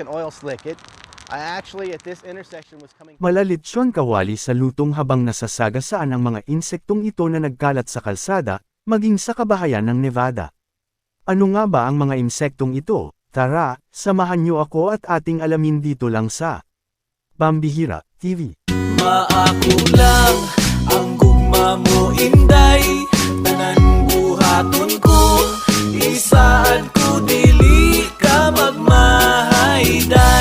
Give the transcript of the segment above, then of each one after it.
can oil slick it. I actually, at this intersection, was coming. Malalitsyon kawali sa lutong habang nasasagasaan ang mga insektong ito na nagkalat sa kalsada, maging sa kabahayan ng Nevada. Ano nga ba ang mga insektong ito? Tara, samahan niyo ako at ating alamin dito lang sa Bambihira TV. Maako lang ang gugma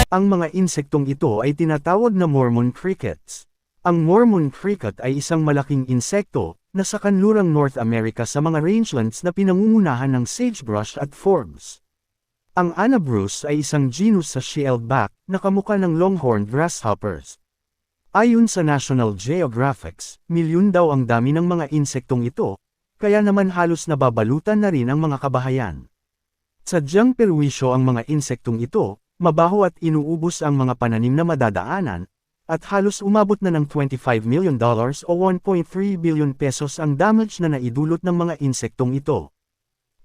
Ang mga insektong ito ay tinatawag na Mormon crickets. Ang Mormon cricket ay isang malaking insekto na sa kanlurang North America sa mga rangelands na pinangungunahan ng sagebrush at forbs. Ang Anabrus ay isang genus sa shieldback na kamukha ng longhorned grasshoppers. Ayon sa National Geographic, milyon daw ang dami ng mga insektong ito, kaya naman halos nababalutan na rin ang mga kabahayan. Sadyang perwisyo ang mga insektong ito, mabaho at inuubos ang mga pananim na madadaanan, at halos umabot na ng 25 million dollars o 1.3 billion pesos ang damage na naidulot ng mga insektong ito.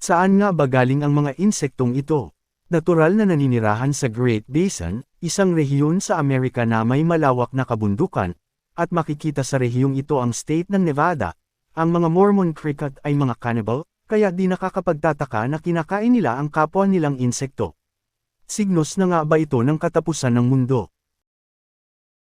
Saan nga ba galing ang mga insektong ito? Natural na naninirahan sa Great Basin, isang rehiyon sa Amerika na may malawak na kabundukan, at makikita sa rehiyong ito ang state ng Nevada. Ang mga Mormon cricket ay mga cannibal, kaya di nakakapagtataka na kinakain nila ang kapwa nilang insekto. Signos na nga ba ito ng katapusan ng mundo?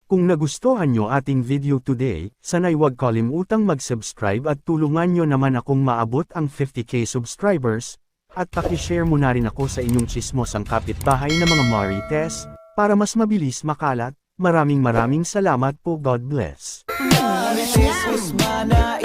Kung nagustuhan nyo ating video today, sana'y huwag kalimutang mag-subscribe at tulungan nyo naman akong maabot ang 50k subscribers, at pakishare mo na rin ako sa inyong chismosang kapitbahay na mga Marites, para mas mabilis makalat, maraming maraming salamat po God bless. Mana